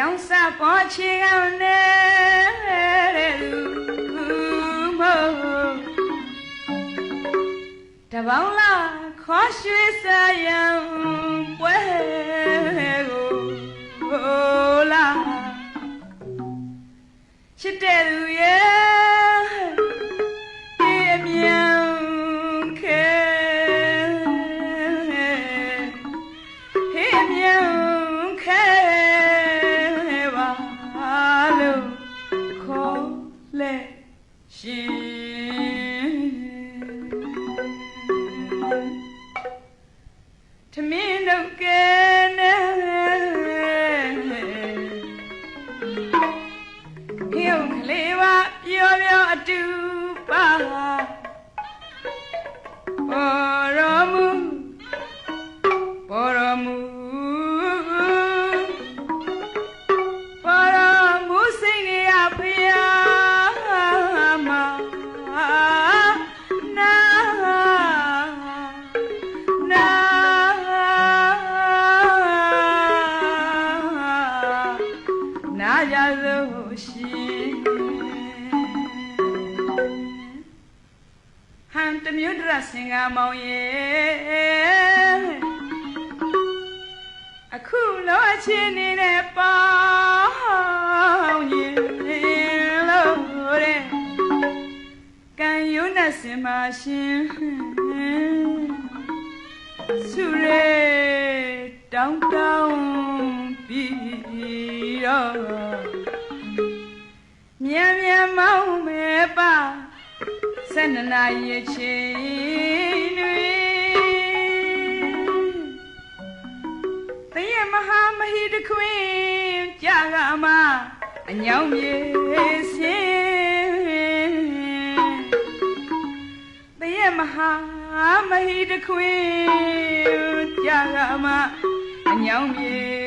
ရောင်စားပေါ်ချီကောင်းနေတဲ့လူမို့တပေါင်းလာခေါ်ရွှေစားရန်ပွဲကိုလာချစ်တဲ့လူရဲ့ ရှ စင်ကမောင်ရဲ့အခုလောအချင်းနေတဲ့ပေါင်းရင်လို့တဲ့ကံယုံနဲ့စင်ပါရှင်ဆုရဲတောင်းတောင်းပြီးတော့မြန်မြန်မောင်းမဲပါဆန္ဒနာရဲ့ချင်း အညောင်းမြေစင်တရဲ့မဟာမဟိတခွင်ကြာကမအညောင်းမြေ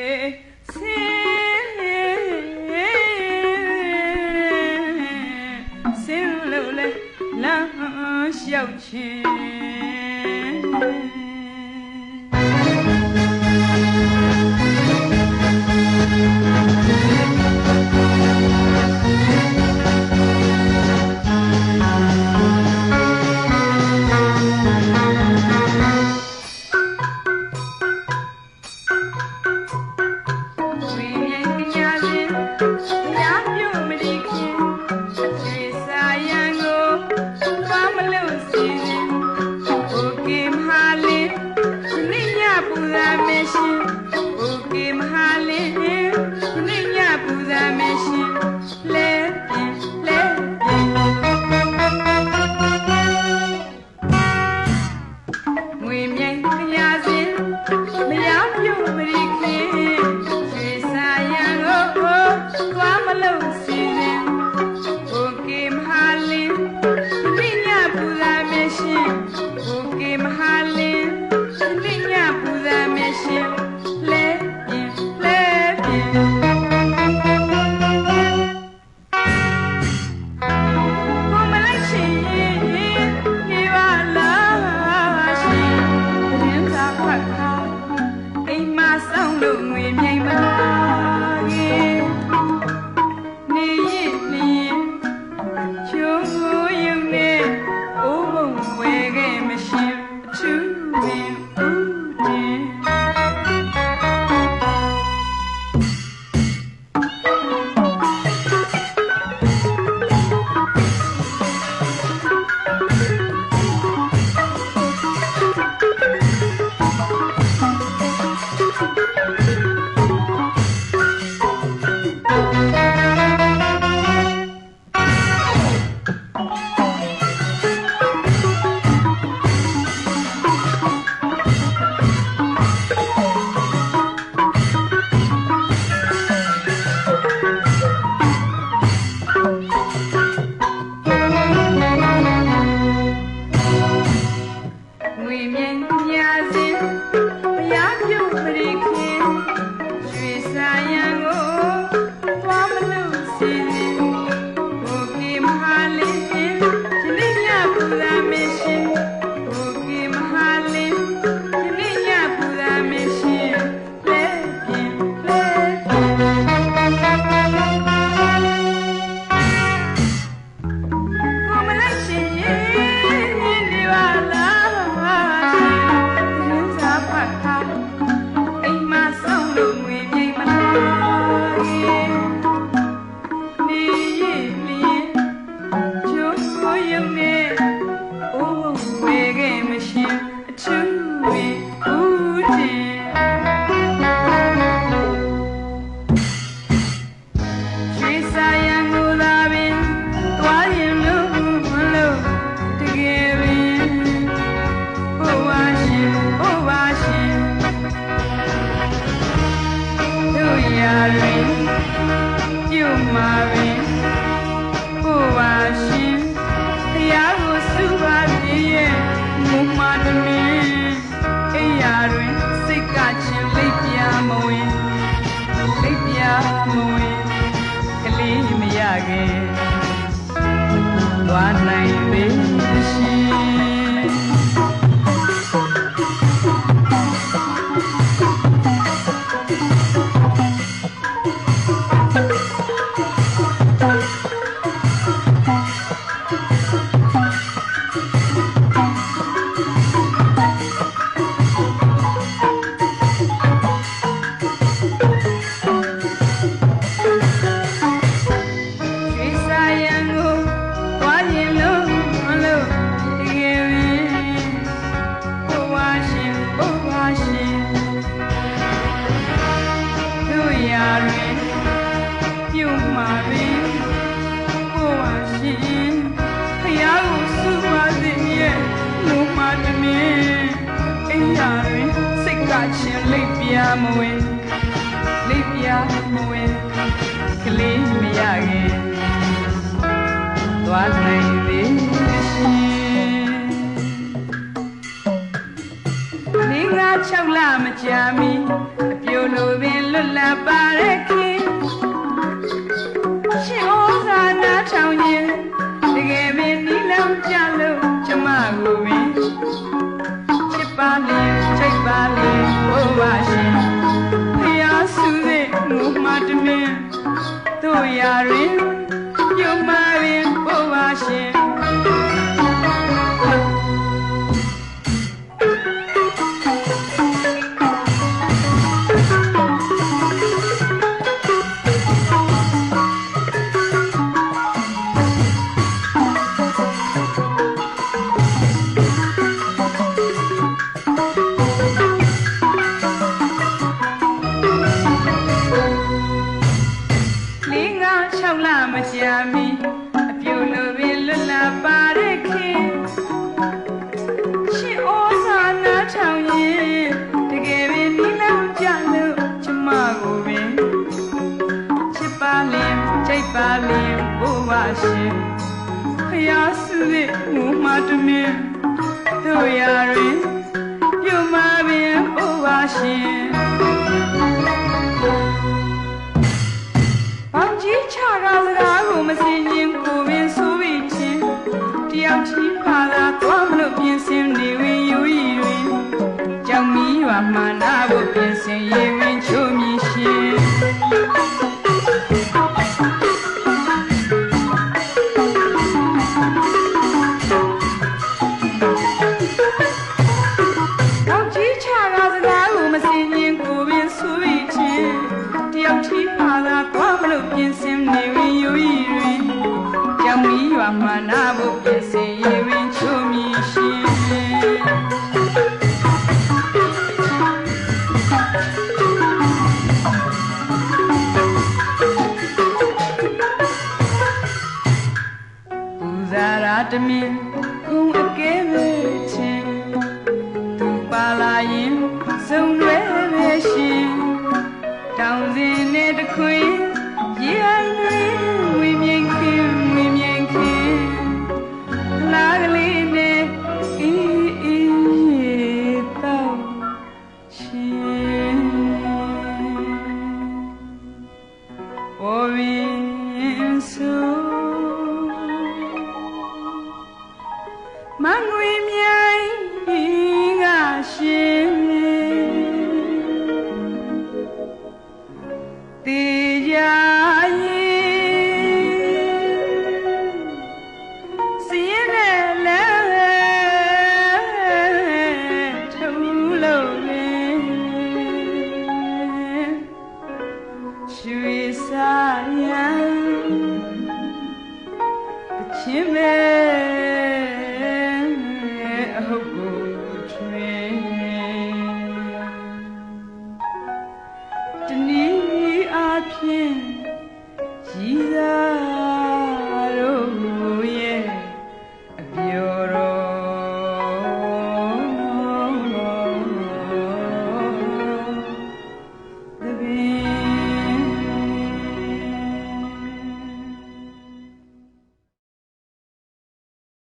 တွေမြင်မြင်စင် you ခင်သွားနိုင်သေး ရာတွင်ပြုမှာပင်ဘဝရှင်ဖယားကိုစုပါစေရဲ့လူမတမင်းအိယာတွင်စိတ်ကချင်းလိပ်ပြမဝင်လိပ်ပြမဝင်ကလေးမရခင်သွားနိုင်သေးရှင်လေးငါ၆လမကြာမီ ပါလေချိတ်ပါလေဘုရားရှင်ဖျားဆုစေငုမတမင်းတို့ရာတွင်ပြုံးမာရင်ဘုရားရှင် ဆုစေငုမတမင်းတို့ရာတွင်ပြုံးမာပင်ဘုရားရှင်ဘောင်ကြီးချတာစကားကိုမစင်ရင်ကိုပင်ဆိုပြီးချင်းတယောက်ချင်းပါလာသွားမလို့ပြင်ဆင်နေဝင်ယူရီတွင်ကြောင်မီးရွာမှနာဖို့ပြင်ဆင်ရေ တောင်စင်နဲ့တခွေရေအိုင်တွေဝိမြင်ခင်ဝိမြင်ခင်လာကလေးနဲ့အီးအီးတော့ရှင်ပေါ်ရင်ဆိုမငွေမြို